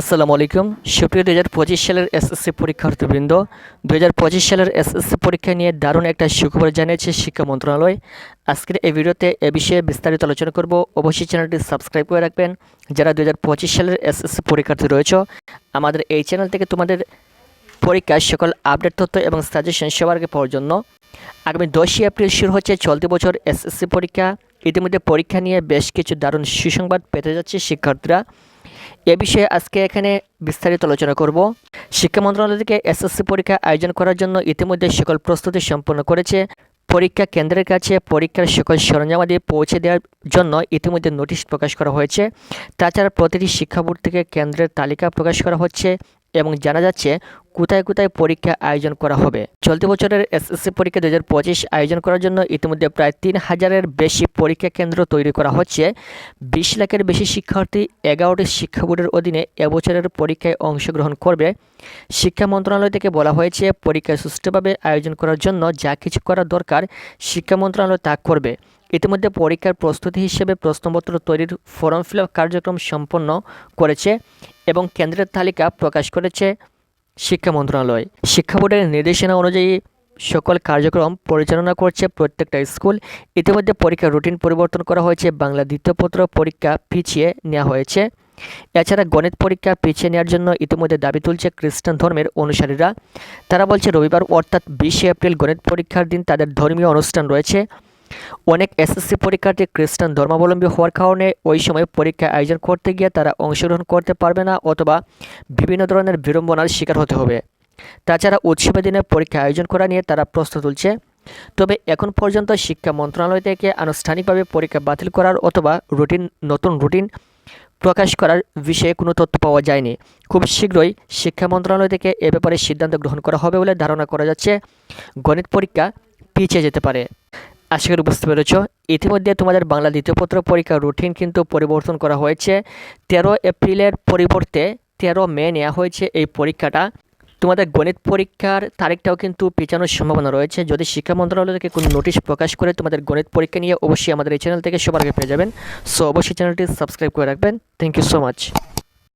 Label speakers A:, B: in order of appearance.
A: আসসালামু আলাইকুম। সুপ্রিয় দু হাজার পঁচিশ সালের এসএসসি পরীক্ষার্থীবৃন্দ দু হাজার পঁচিশ সালের এসএসসি পরীক্ষা নিয়ে দারুণ একটা সুখবর জানিয়েছে শিক্ষা মন্ত্রণালয়। আজকের এই ভিডিওতে এ বিষয়ে বিস্তারিত আলোচনা করব। অবশ্যই চ্যানেলটি সাবস্ক্রাইব করে রাখবেন। যারা দু হাজার পঁচিশ সালের এসএসসি পরীক্ষার্থী রয়েছে, আমাদের এই চ্যানেল থেকে তোমাদের পরীক্ষার সকল আপডেট, তথ্য এবং সাজেশন সবার আগে পাওয়ার জন্য আগামী দশই এপ্রিল শুরু হচ্ছে চলতি বছর এসএসসি পরীক্ষা। ইতিমধ্যে পরীক্ষা নিয়ে বেশ কিছু দারুণ সুসংবাদ পেতে যাচ্ছে শিক্ষার্থীরা। এ বিষয়ে আজকে এখানে বিস্তারিত আলোচনা করব। শিক্ষা মন্ত্রণালয় থেকে এসএসসি পরীক্ষা আয়োজন করার জন্য ইতিমধ্যে সকল প্রস্তুতি সম্পন্ন করেছে। পরীক্ষা কেন্দ্রের কাছে পরীক্ষার সকল সরঞ্জামাদি পৌঁছে দেওয়ার জন্য ইতিমধ্যে নোটিশ প্রকাশ করা হয়েছে। তাছাড়া প্রতিটি শিক্ষা বোর্ড থেকে কেন্দ্রের তালিকা প্রকাশ করা হচ্ছে। এবং জানা যাচ্ছে কোথায় কোথায় পরীক্ষা আয়োজন করা হবে। চলতি বছরের এসএসসি পরীক্ষা দু হাজার পঁচিশ আয়োজন করার জন্য ইতিমধ্যে প্রায় তিন হাজারের বেশি পরীক্ষা কেন্দ্র তৈরি করা হচ্ছে। বিশ লাখের বেশি শিক্ষার্থী এগারোটি শিক্ষা বোর্ডের অধীনে এবছরের পরীক্ষায় অংশগ্রহণ করবে। শিক্ষা মন্ত্রণালয় থেকে বলা হয়েছে, পরীক্ষা সুষ্ঠুভাবে আয়োজন করার জন্য যা কিছু করা দরকার, শিক্ষা মন্ত্রণালয় তা করবে। ইতিমধ্যে পরীক্ষার প্রস্তুতি হিসেবে প্রশ্নপত্র তৈরির ফর্ম ফিল কার্যক্রম সম্পন্ন করেছে। এবং কেন্দ্রের তালিকা প্রকাশ করেছে শিক্ষা মন্ত্রণালয়। শিক্ষা বোর্ডের নির্দেশনা অনুযায়ী সকল কার্যক্রম পরিচালনা করছে প্রত্যেকটা স্কুল। ইতিমধ্যে পরীক্ষার রুটিন পরিবর্তন করা হয়েছে, বাংলা দ্বিতীয়পত্র পরীক্ষা পিছিয়ে নেওয়া হয়েছে। এছাড়া গণিত পরীক্ষা পিছিয়ে নেওয়ার জন্য ইতিমধ্যে দাবি তুলছে খ্রিস্টান ধর্মের অনুসারীরা। তারা বলছে রবিবার অর্থাৎ বিশে এপ্রিল গণিত পরীক্ষার দিন তাদের ধর্মীয় অনুষ্ঠান রয়েছে। অনেক এসএসসি পরীক্ষার্থী খ্রিস্টান ধর্মাবলম্বী হওয়ার কারণে ওই সময় পরীক্ষা আয়োজন করতে গিয়ে তারা অংশগ্রহণ করতে পারবে না অথবা বিভিন্ন ধরনের বিড়ম্বনার শিকার হতে হবে। তাছাড়া উৎসবের দিনে পরীক্ষা আয়োজন করা নিয়ে তারা প্রশ্ন তুলছে। তবে এখন পর্যন্ত শিক্ষা মন্ত্রণালয় থেকে আনুষ্ঠানিকভাবে পরীক্ষা বাতিল করার অথবা রুটিন, নতুন রুটিন প্রকাশ করার বিষয়ে কোনো তথ্য পাওয়া যায়নি। খুব শীঘ্রই শিক্ষা মন্ত্রণালয় থেকে এ ব্যাপারে সিদ্ধান্ত গ্রহণ করা হবে বলে ধারণা করা যাচ্ছে। গণিত পরীক্ষা পিছিয়ে যেতে পারে। আশা করি বুঝতে পেরেছ। ইতিমধ্যে তোমাদের বাংলা দ্বিতীয় পত্র পরীক্ষার রুটিন কিন্তু পরিবর্তন করা হয়েছে। তেরো এপ্রিলের পরিবর্তে তেরো মে নেওয়া হয়েছে এই পরীক্ষাটা। তোমাদের গণিত পরীক্ষার তারিখটাও কিন্তু পেছানোর সম্ভাবনা রয়েছে। যদি শিক্ষা মন্ত্রণালয় থেকে কোনো নোটিশ প্রকাশ করে তোমাদের গণিত পরীক্ষা নিয়ে, অবশ্যই আমাদের এই চ্যানেল থেকে সবার আগে পেয়ে যাবেন। সো অবশ্যই চ্যানেলটি সাবস্ক্রাইব করে রাখবেন। Thank you so much